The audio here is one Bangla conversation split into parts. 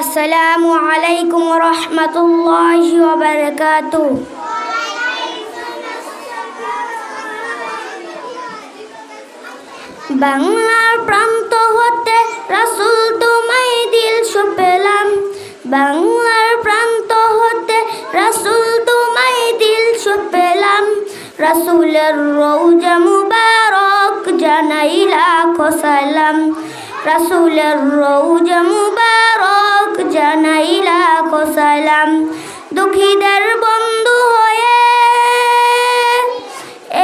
আসসালামু আলাইকুম রহমতুল্লাহি ওবারাকাতু বাংলার প্রান্ত হতে রাসুল তোমায় দিল পেলাম। বাংলার প্রান্ত হতে রাসুল তোমায় দিল পেলাম। রাসুলের রৌজা মুবারক জানাই লাখো সালাম। রাসুলের রৌজা মুবারক জানাই লাখো সালাম। দুঃখীদের বন্ধু হয়ে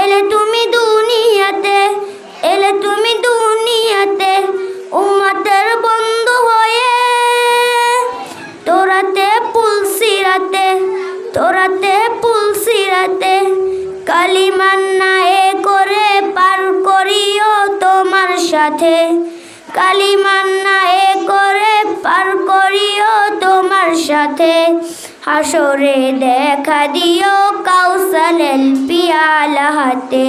এলে তুমি দুনিয়াতে, এলে তুমি দুনিয়াতে উম্মতের বন্ধু হয়ে। তোরাতে পুলসিরাতে তোরাতে পুলসিরাতে কালিমান্না এ করে পার করিও তোমার সাথে। কালিমান্না এ করে পার করিও তোমার সাথে। হাসরে দেখা দিও কাউসালেল পিয়ালা হাতে।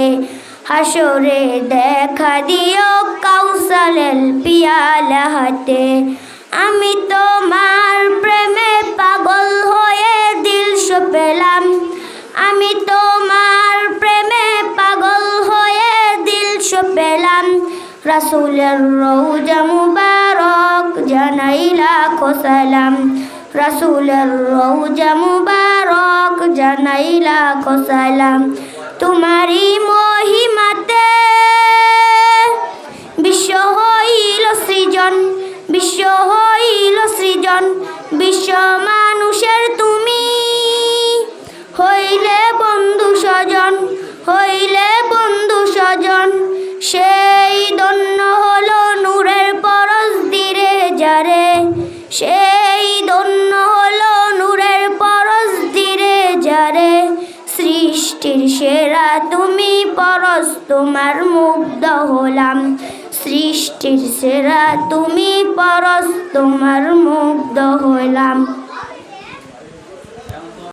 হাসরে দেখা দিও কৌশলের পিয়ালা হাতে। আমি তোমার রাসুলের রৌজা মুবারক জানাই লাখো সালাম। রাসুলের রৌজা মুবারক জানাই লাখো তোমারই মহিমাতে বিশ্ব হইল সৃজন, বিশ্ব হইল সৃজন, বিশ্ব মানুষের সেরা তুমি পরশ তোমার মুগ্ধ হলাম। সৃষ্টির সেরা তুমি পরশ তোমার মুগ্ধ হলাম।